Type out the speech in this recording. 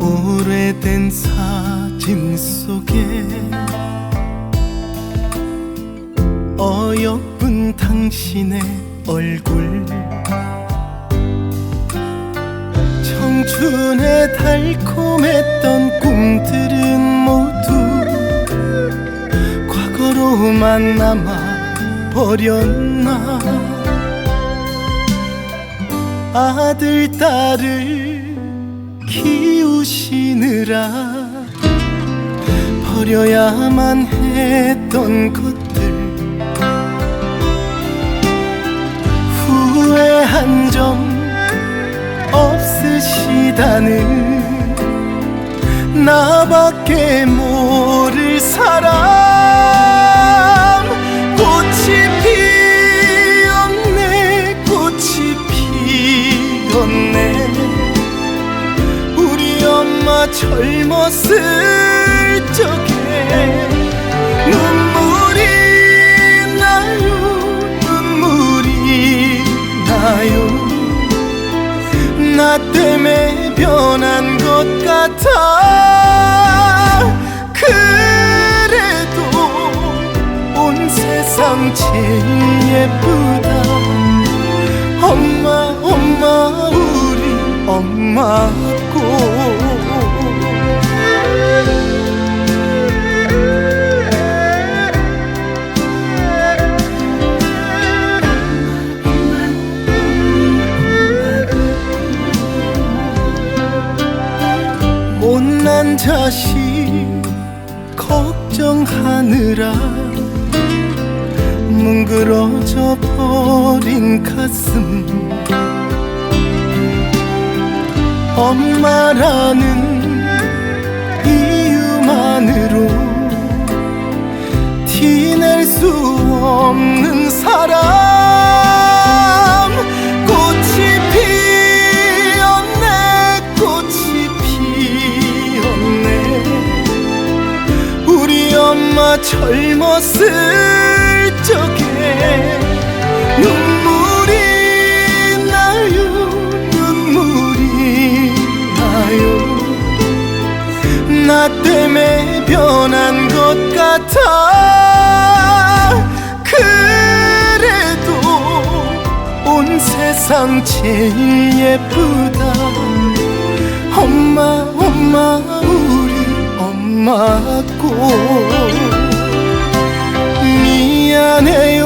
오래된 사진 속에 어여쁜 당신의 얼굴. 청춘의 달콤했던 꿈들은 모두 과거로만 남아 버렸나? 아들 딸을 키우시느라 버려야만 했던 것 없으시다는 나밖에 모를 사람. 꽃이 피었네 꽃이 피었네. 우리 엄마 젊었을 적에 눈물이 나요 눈물이 나요 나 때문에 변한 것 같아. 그래도 온 세상 제일 예쁘 자식 걱정하느라 뭉그러져 버린 가슴. 엄마라는 이유만으로 티낼 수 없는 사람 젊었을 적에 눈물이 나요 눈물이 나요. 나 때문에 변한 것 같아. 그래도 온 세상 제일 예쁘다. 엄마 엄마 우리 엄마고 ne